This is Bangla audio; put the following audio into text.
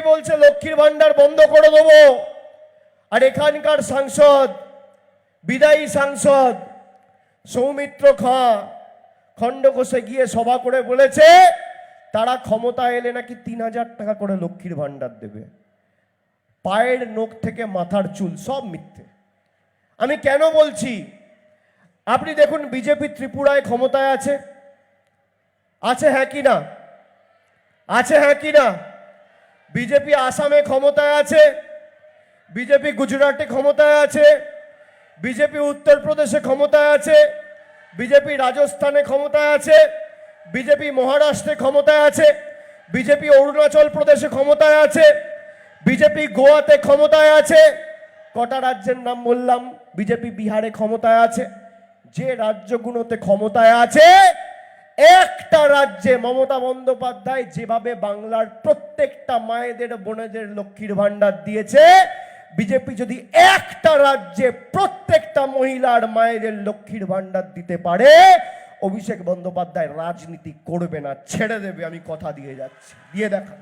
বলছে, লক্ষ্মীর ভাণ্ডার বন্ধ করে দেবো। আর এখানকার সাংসদ, বিদায়ী সাংসদ সৌমিত্র খাঁ খণ্ডঘোষে গিয়ে সভা করে বলেছে, তারা ক্ষমতা এলে নাকি তিন হাজার টাকা করে লক্ষ্মীর ভাণ্ডার দেবে। পায়ের নখ থেকে মাথার চুল, সব মিথ্যে। আমি কেন বলছি? আপনি দেখুন, বিজেপি ত্রিপুরায় ক্ষমতায় আছে। আছে হ্যাঁ কি না? আছে হ্যাঁ কি না? বিজেপি আসামে ক্ষমতায় আছে, বিজেপি গুজরাটে ক্ষমতায় আছে, বিজেপি উত্তরপ্রদেশে ক্ষমতায় আছে, বিজেপি রাজস্থানে ক্ষমতায় আছে, বিজেপি মহারাষ্ট্রে ক্ষমতায় আছে, বিজেপি অরুণাচল প্রদেশে ক্ষমতায় আছে, বিজেপি গোয়াতে ক্ষমতায় আছে, কটা রাজ্যের নাম বললাম? বিজেপি বিহারে ক্ষমতায় আছে, যে রাজ্যগুলোতে ক্ষমতায় আছে একটা রাজ্যে মমতা বন্দ্যোপাধ্যায় যেভাবে বাংলার প্রত্যেকটা মায়েদের, বোনেদের লক্ষ্মীর ভাণ্ডার দিয়েছে, বিজেপি যদি একটা রাজ্যে প্রত্যেকটা মহিলার মায়েদের লক্ষ্মীর ভাণ্ডার দিতে পারে, অভিষেক বন্দ্যোপাধ্যায় রাজনীতি করবে না, ছেড়ে দেবে, আমি কথা দিয়ে যাচ্ছি। দিয়ে দেখা